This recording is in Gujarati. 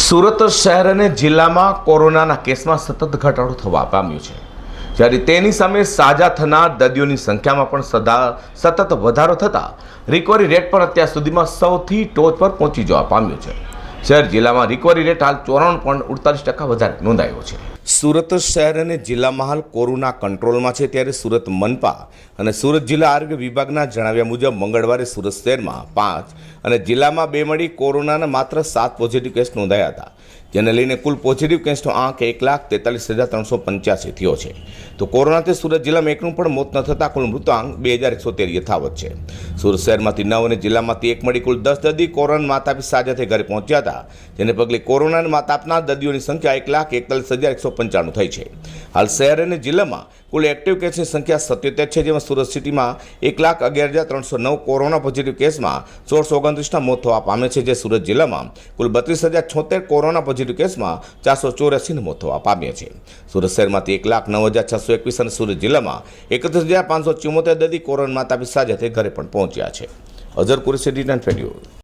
સુરત શહેર અને જિલ્લામાં કોરોનાના કેસમાં સતત ઘટાડો થવા પામ્યો છે. જ્યારે તેની સામે સાજા થનાર દર્દીઓની સંખ્યામાં પણ સદા સતત વધારો થતાં રિકવરી રેટ પણ અત્યાર સુધીમાં સૌથી ટોચ પર પહોંચી જવા પામ્યો છે. શહેર જિલ્લામાં રિકવરી રેટ હાલ ચોરાણું પોઈન્ટ અડતાલીસ ટકા વધારે નોંધાયો છે. સુરત શહેર અને જિલ્લામાં હાલ કોરોના કંટ્રોલમાં છે ત્યારે સુરત મનપા અને સુરત જિલ્લા આરોગ્ય વિભાગના જણાવ્યા મુજબ મંગળવારે સુરત શહેરમાં પાંચ અને જિલ્લામાં બે મળી કોરોનાના માત્ર સાત પોઝિટિવ કેસ નોંધાયા હતા. જેને લઈને કુલ પોઝિટિવ કેસનો આંક એક લાખ તેતાલીસ હજાર ત્રણસો પંચ્યાસી થયો છે. તો કોરોનાથી સુરત જિલ્લામાં એકનું પણ મોત ન થતાં કુલ મૃતાંક બે હજાર એકસો તેર યથાવત છે. સુરત શહેરમાંથી નવ અને જિલ્લામાંથી એક મળી કુલ દસ દર્દી કોરોના માતાપી સાજાથી ઘરે પહોંચ્યા હતા, જેને પગલે કોરોનાને માતાપના દર્દીઓની સંખ્યા એક લાખ એકતાલીસ હજાર એકસો પંચાણું થઈ છે. હાલ શહેર અને જિલ્લામાં કુલ એક્ટિવ કેસની સંખ્યા સત્યોતેર છે, જેમાં સુરત સિટીમાં એક લાખ અગિયાર હજાર ત્રણસો નવ કોરોના પોઝિટિવ કેસમાં સોળસો ઓગણત્રીસના મોત થવા પામે છે, જે સુરત જિલ્લામાં કુલ બત્રીસ હજાર છોતેર કોરોના પોઝિટિવ કેસમાં ચારસો ચોર્યાસીના મોત થવા પામ્યા છે. સુરત શહેરમાંથી એક લાખ નવ હજાર છસો એકવીસ અને સુરત જિલ્લામાં એકત્રીસ હજાર પાંચસો ચુમ્મોતેર દર્દી કોરોનામાં તાપી સાજા ઘરે પણ પહોંચ્યા છે. અઝર કુરેશી ડિટેન ફેડ્યુલ